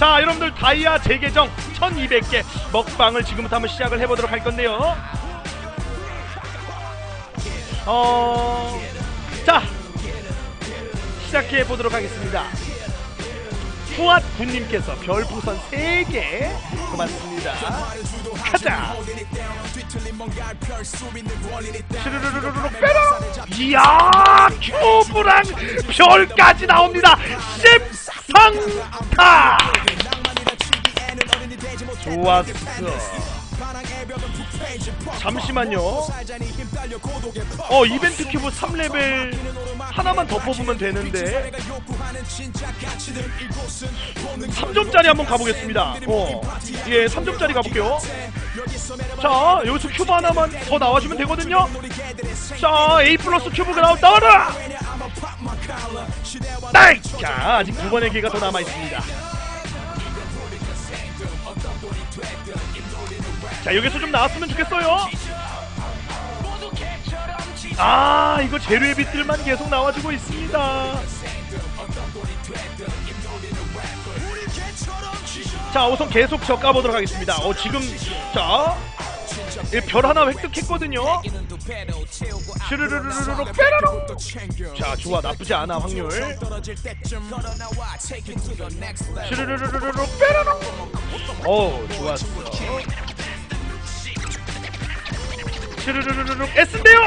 자 여러분들 다이아 재계정 1200개 먹방을 지금부터 한번 시작을 해보도록 할 건데요. 어... 자 시작해 보도록 하겠습니다. 후앗 군님께서 별풍선 3개 고맙습니다. 가자! 슈르르르르르 빼라! 이야 큐브랑 별까지 나옵니다. 십상타 좋았어. 잠시만요. 어 이벤트 큐브 3레벨 하나만 더 뽑으면 되는데. 3점짜리 한번 가보겠습니다. 어, 예 3점짜리 가볼게요. 자 여기서 큐브 하나만 더 나와주면 되거든요. 자 A 플러스 큐브가 나오, 나와라 딸! 자 아직 두 번의 기회가 더 남아있습니다 자 여기서 좀 나왔으면 좋겠어요. 아 이거 재료의 빛들만 계속 나와주고 있습니다. 자 우선 계속 저 까보도록 하겠습니다. 어 지금 자 별 하나 획득했거든요. 슈르르르르르 빼라로 자 좋아 나쁘지 않아 확률. 슈르르르르르 빼라로 어 좋았어 슈르르르르 S인데요!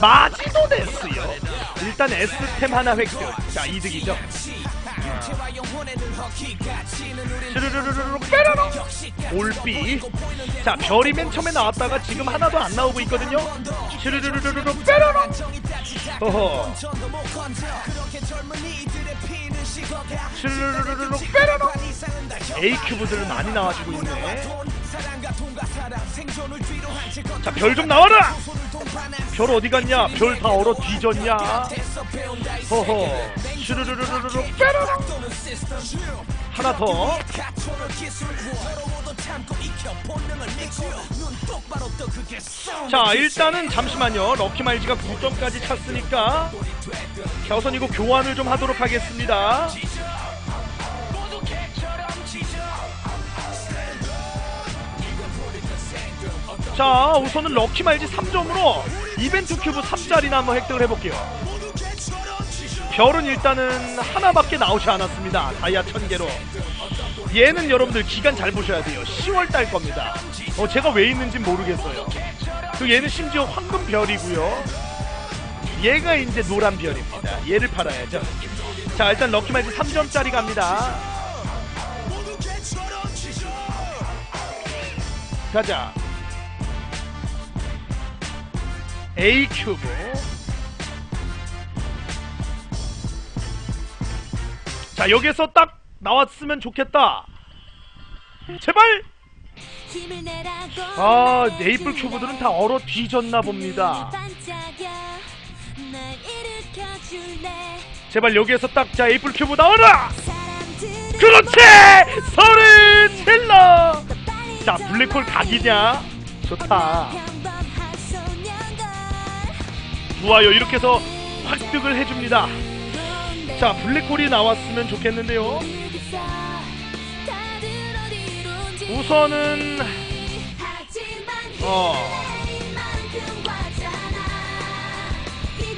마지도 됐어요. 일단 S템 하나 획득. 자 이득이죠 슈르르르르 빼라로 올비. 자 별이 맨 처음에 나왔다가 지금 하나도 안 나오고 있거든요. 슈르르르르 빼라로 어허. 슈르르르르 빼라로 A 큐브들 많이 나와주고 있네. 자 별 좀 나와라! 별 어디 갔냐? 별 다 얼어 뒤졌냐? 허허 슈르르르르르. 하나 더. 자 일단은 잠시만요. 럭키마일즈가 9점까지 찼으니까 자 우선 이거 교환을 좀 하도록 하겠습니다. 자 우선은 럭키마일즈 3점으로 이벤트 큐브 3짜리나 한번 획득을 해볼게요 별은 일단은 하나밖에 나오지 않았습니다. 다이아 1000개로. 얘는 여러분들 기간 잘 보셔야 돼요. 10월 달 겁니다. 어 제가 왜 있는지 모르겠어요. 그 얘는 심지어 황금 별이고요. 얘가 이제 노란 별입니다. 얘를 팔아야죠. 자 일단 럭키마일즈 3점짜리 갑니다. 가자. A 큐브 자 여기서 딱 나왔으면 좋겠다. 제발! 아 네이플 큐브들은 다 얼어 뒤졌나 봅니다. 제발 여기에서 딱 자 에이플 큐브 나와라! 그렇지! 소리 질러 자 블랙홀 각이냐? 좋다. 좋아요. 이렇게 해서 획득을 해줍니다 자 블랙홀이 나왔으면 좋겠는데요. 우선은 어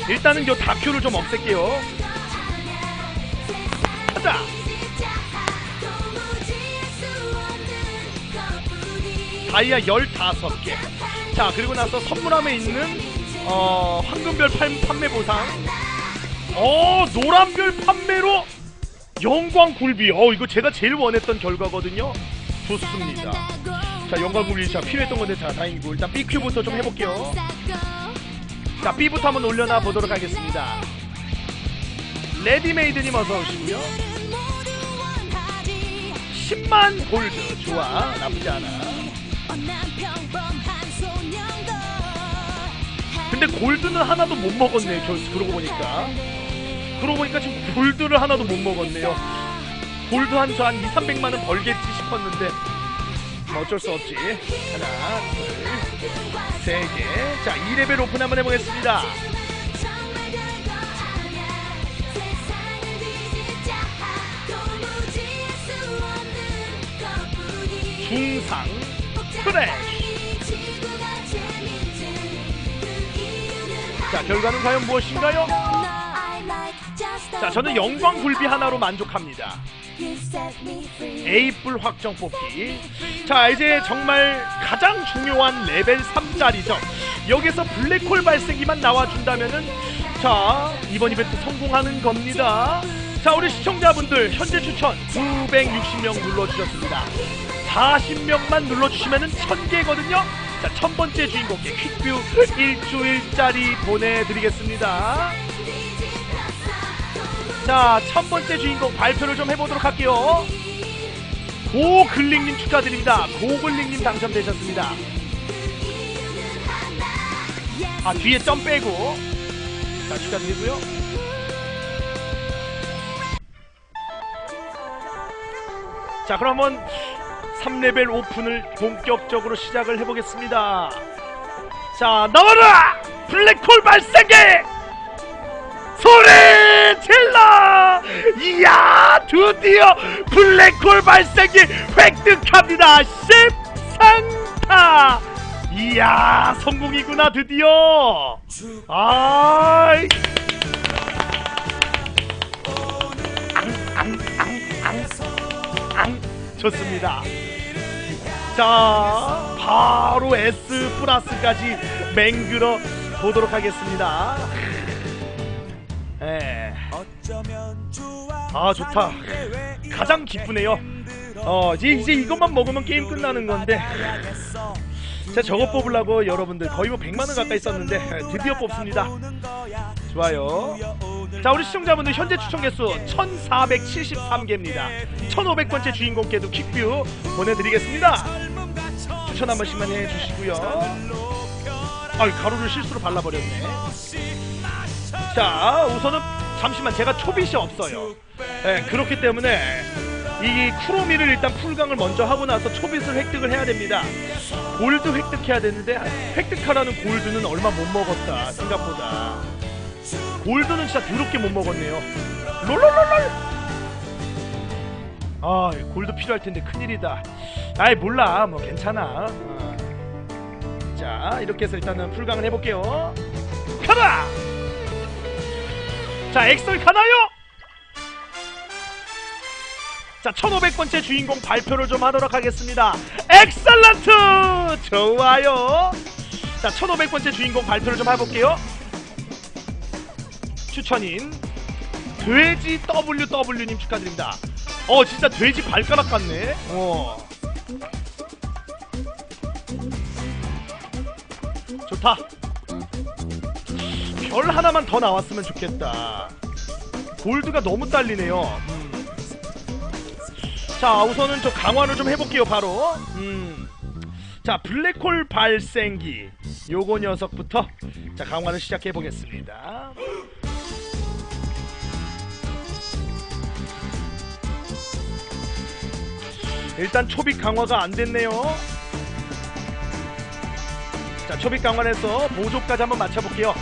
일단은 요 다큐를 좀 없앨게요. 가자! 다이아 15개. 자 그리고 나서 선물함에 있는 어 황금별 팔- 판매 보상 어 노란별 판매로 영광 굴비. 어 이거 제가 제일 원했던 결과거든요. 좋습니다. 자 영광 굴비. 자 필요했던 건데 자 다행이고. 일단 B큐부터 좀 해볼게요. 자 B부터 한번 올려놔 보도록 하겠습니다. 레디메이드님 어서 오시고요 10만 골드. 좋아. 나쁘지 않아. 근데 골드는 하나도 못 먹었네. 저 그러고 보니까 그러고 보니까 지금 골드를 하나도 못 먹었네요. 골드 한 저한 2, 300만원 벌겠지 싶었는데 뭐 어쩔 수 없지. 하나 둘 세 개 자 2레벨 오픈 한번 해보겠습니다. 궁상 프레쉬 자 결과는 과연 무엇인가요? 자 저는 영광 굴비 하나로 만족합니다. A뿔 확정 뽑기. 자 이제 정말 가장 중요한 레벨 3짜리죠. 여기서 블랙홀 발생기만 나와준다면은 자 이번 이벤트 성공하는 겁니다. 자 우리 시청자분들 현재 추천 960명 눌러주셨습니다. 40명만 눌러주시면은 1000개거든요. 자 천번째 주인공께 퀵뷰 일주일짜리 보내드리겠습니다 자, 첫 번째 주인공 발표를 좀 해보도록 할게요. 고글링님 축하드립니다. 고글링님 당첨되셨습니다. 아, 뒤에 점 빼고. 자, 축하드리고요. 자, 그럼 한번 3레벨 오픈을 본격적으로 시작을 해보겠습니다. 자, 나와라! 블랙홀 발생기! 소리 질러! 이야 드디어 블랙홀 발생기 획득합니다. 10상타! 이야 성공이구나 드디어. 앙앙앙앙앙. 좋습니다. 자 바로 S 플러스까지 맹글어 보도록 하겠습니다 예. 아 좋다. 가장 기쁘네요. 어 이제, 이제 이것만 먹으면 게임 끝나는 건데. 제가 저거 뽑으려고 여러분들 거의 뭐 100만원 가까이 썼는데 드디어 뽑습니다. 좋아요. 자 우리 시청자분들 현재 추천 개수 1473개입니다. 1500번째 주인공께도 퀵뷰 보내드리겠습니다. 추천 한 번씩만 해주시고요. 아 가루를 실수로 발라버렸네 자 우선은 잠시만 제가 초빗이 없어요. 네, 그렇기 때문에 이 쿠로미를 일단 풀강을 먼저 하고 나서 초빗을 획득을 해야 됩니다. 골드 획득해야 되는데 획득하라는 골드는 얼마 못 먹었다 생각보다. 골드는 진짜 더럽게 못 먹었네요. 롤롤롤롤! 아 골드 필요할 텐데 큰일이다. 아이 몰라. 뭐 괜찮아. 어. 자 이렇게 해서 일단은 풀강을 해볼게요. 가라 자 엑셀 가나요? 자 1500번째 주인공 발표를 좀 하도록 하겠습니다. 엑셀런트! 좋아요. 자 1500번째 주인공 발표를 좀 해볼게요. 추천인 돼지 WW님 축하드립니다. 어 진짜 돼지 발가락 같네. 어. 좋다 별 하나만 더 나왔으면 좋겠다. 골드가 너무 딸리네요. 음. 자, 우선은 저 강화를 좀 해볼게요, 바로. 음. 자, 블랙홀 발생기. 요거 녀석부터 자, 강화를 시작해 보겠습니다. 일단 초빅 강화가 안 됐네요. 자, 초빅 강화해서 보조까지 한번 맞춰볼게요.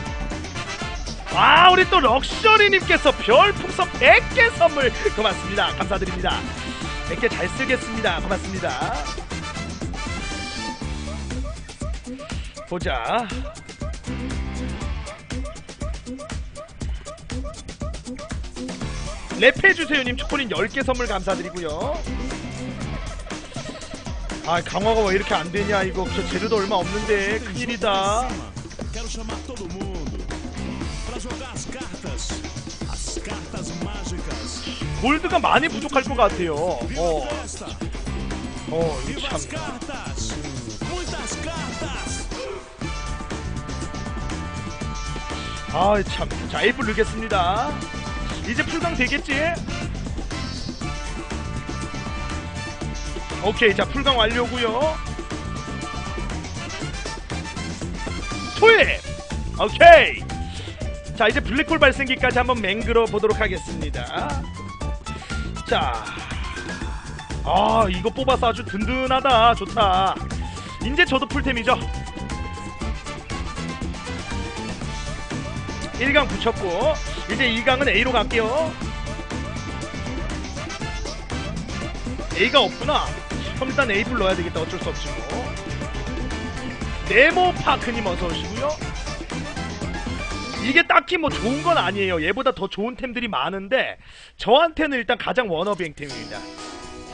아 우리 또 럭셔리님께서 별풍선 100개 선물 고맙습니다. 감사드립니다. 100개 잘 쓰겠습니다. 고맙습니다. 보자. 랩해주세요님. 초콜릿 10개 선물 감사드리고요. 아 강화가 왜 이렇게 안되냐 이거. 저 재료도 얼마 없는데. 큰일이다 골드가 많이 부족할 것 같아요 어, 어 참. 아 참. 자, 에이플 넣겠습니다. 이제 풀강 되겠지? 오케이, 자, 풀강 완료고요 투입! 오케이! 자, 이제 블랙홀 발생기까지 한번 맹글어 보도록 하겠습니다. 자. 아, 이거 뽑아서 아주 든든하다. 좋다. 이제 저도 풀템이죠. 1강 붙였고 이제 2강은 A로 갈게요 A가 없구나 그럼 일단 에이블 넣어야 되겠다 어쩔 수 없지 뭐 네모 파크님 어서 오시고요 이게 딱히 뭐 좋은 건 아니에요. 얘보다 더 좋은 템들이 많은데 저한테는 일단 가장 워너비 행템입니다.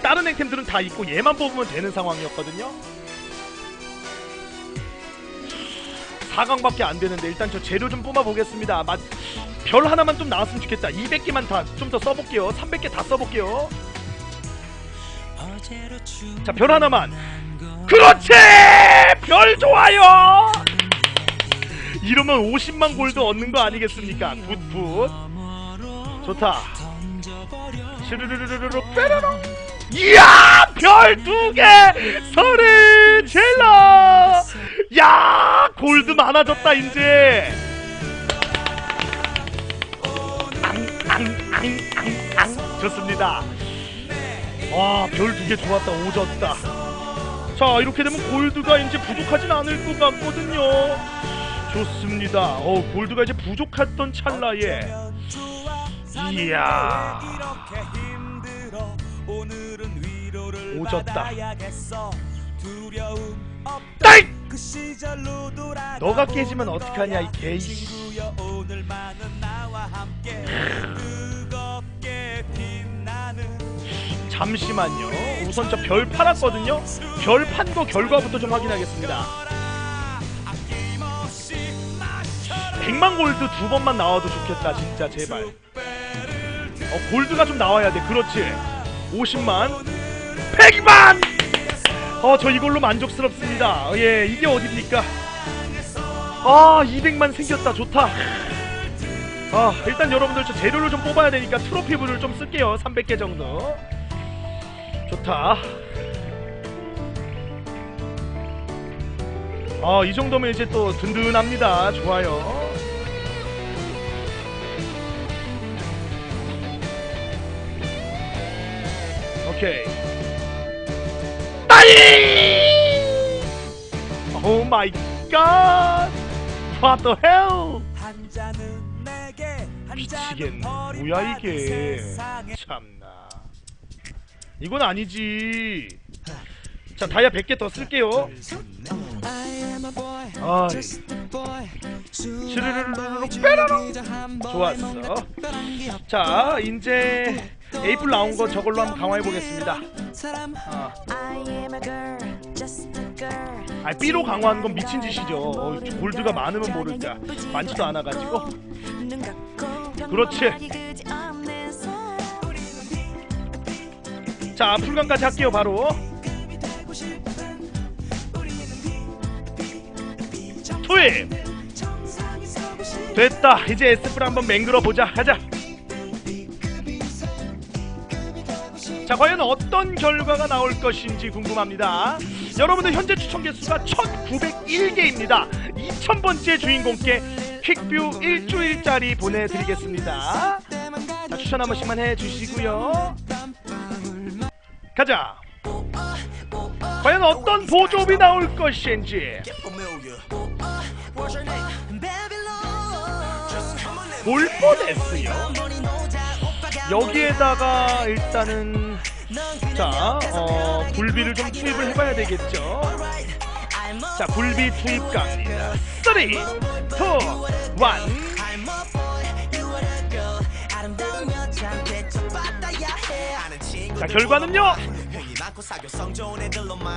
다른 행템들은 다 있고 얘만 뽑으면 되는 상황이었거든요. 4강밖에 안 되는데 일단 저 재료 좀 뽑아 보겠습니다. 맛, 별 하나만 좀 나왔으면 좋겠다. 200개만 다 좀 더 써볼게요. 300개 다 써볼게요. 자 별 하나만. 그렇지! 별 좋아요 이러면 50만 골드 얻는 거 아니겠습니까? 굿굿. 좋다. 슈르르르르르 빼라라 이야 별 두 개. 소리 질러. 야 골드 많아졌다 이제. 앙 앙 앙 앙 앙. 좋습니다. 와 별 두 개 좋았다 오졌다. 자 이렇게 되면 골드가 이제 부족하진 않을 것 같거든요 좋습니다. 어 골드가 이제 부족했던 찰나에. 이야. 오졌다. 딸! 너가 깨지면 어떡하냐 이 개이씨. 잠시만요. 우선 저 별 팔았거든요. 별 판 거 결과부터 좀 확인하겠습니다 100만 골드 두 번만 나와도 좋겠다 진짜 제발. 어 골드가 좀 나와야 돼. 그렇지. 50만. 100만! 어 저 이걸로 만족스럽습니다. 어, 예 이게 어딥니까? 아 200만 생겼다. 좋다. 아 일단 여러분들 저 재료를 좀 뽑아야 되니까 트로피블을 좀 쓸게요. 300개 정도. 좋다. 아 이 정도면 이제 또 든든합니다. 좋아요 오케이. 따이 오 마이 갓 What the hell? 미치겠네. 뭐야 이게? 참나. 이건 아니지. 자 다이아 100개 더 쓸게요. 슈르르르르 빼라로 좋았어. 자 이제 에이플 나온 거 저걸로 한번 강화해 보겠습니다. 아, 아 B로 강화하는 건 미친 짓이죠. 어, 골드가 많으면 모를까 많지도 않아 가지고. 그렇지. 자 풀강까지 할게요 바로. 투입 됐다. 이제 S프를 한번 맹글어 보자. 가자 자 과연 어떤 결과가 나올 것인지 궁금합니다. 여러분들 현재 추천 개수가 1901개입니다. 2000번째 주인공께 퀵뷰 일주일짜리 보내드리겠습니다. 자 추천 한 번씩만 해주시고요. 가자. 과연 어떤 보조비 나올 것인지. 볼 뻔했어요. 여기에다가 일단은 자 어, 굴비를 좀 투입을 해봐야 되겠죠? 자 굴비 투입 갑니다. 3 2 1 자 결과는요?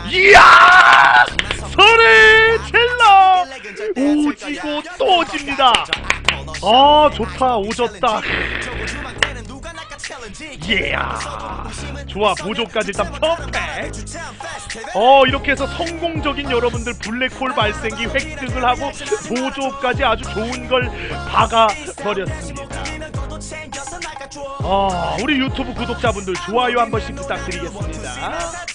이야! 소리 질러! 오지고 또 집니다. 아 좋다. 오졌다 이야 좋아 보조까지 일단 퍼펙 어 이렇게 해서 성공적인 여러분들 블랙홀 발생기 획득을 하고 보조까지 아주 좋은 걸 박아버렸습니다. 어, 우리 유튜브 구독자분들 좋아요 한 번씩 부탁드리겠습니다